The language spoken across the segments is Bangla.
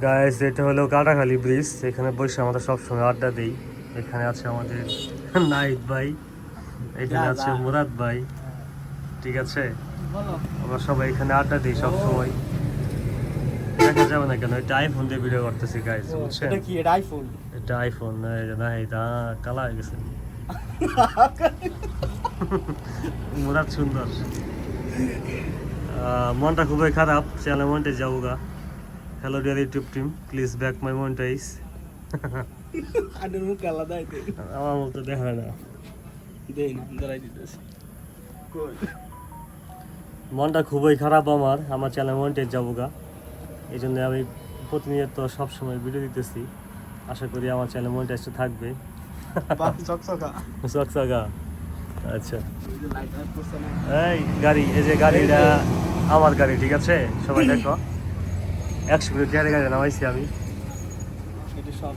গাইস এটা হলো কাটাখালি ব্রিজ এখানে বসে আমরা সবসময় আড্ডা দিই। এখানে আছে আমাদের নাইট ভাই এখানে আছে মুরাদ ভাই ঠিক আছে? আমরা সবাই এখানে আড্ডা দিই সবসময়। দেখা যাবে না কেন এটা আইফোন দিয়ে ভিডিও করতেছি গাইস বুঝছেন? এটা কি এটা আইফোন এটা আইফোন না এটা না এটা কালা হয়ে গেছে। মুরাদ সুন্দর। মনটা খুবই খারাপ চ্যানেল মনটাই যাব গা। Hello dear YouTube team please back my মনটাইস আডের মুখ আলাদা আইতে আমার মতো দেখা না। দেই না মনটা খুবই খারাপ আমার। আমার চ্যানেল মনটাই যাব গা এই জন্য আমি প্রতিনিয়ত সবসময় ভিডিও দিতেছি। আশা করি আমার চ্যানেল মনটাইসটা থাকবে। চকচকা। আচ্ছা। এই গাড়ি, এই যে গাড়িটা, আমার গাড়ি, ঠিক আছে? সবাই দেখো। একশো কিলো টিয়ারে গাড়ি নামাইছি আমি। এটা সব।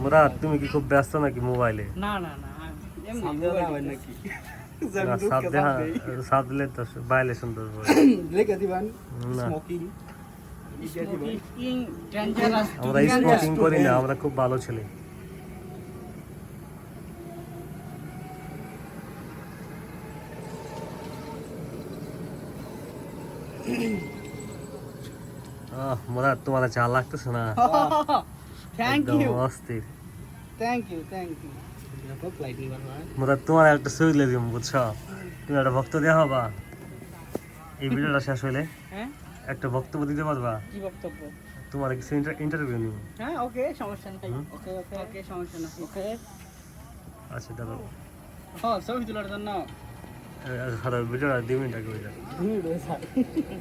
মুরাদ তুমি কি খুব ব্যস্ত নাকি মোবাইলে? না না না এমনি মোবাইল নাকি? না সাপ দিলে তো বাইলে সুন্দর আমরা স্মোকিং করি না আমরা খুব ভালো ছেলে। মুরাদ তোমার চা লাগতেছে না। থ্যাংক ইউ অস্থির। Thank you thank you light তোমার একটা সুইলে দিম বুঝছ? তুমি একটা ভক্ত দেওয়া হবা। এই ভিডিওটা শেষ হইলে হ্যাঁ? একটা বক্তব্য দিতে পারবা। কি বক্তব্য? তোমার কিছু ইন্টারভিউ নিব। হ্যাঁ ওকে সমস্যা নেই। ওকে ওকে ওকে সমস্যা নেই। ওকে আচ্ছা দাদা ও ছবি তোলার জন্য। ভিডিওটা দুই মিনিট আগে হয়ে যাবে ভিড় হয়ে যায়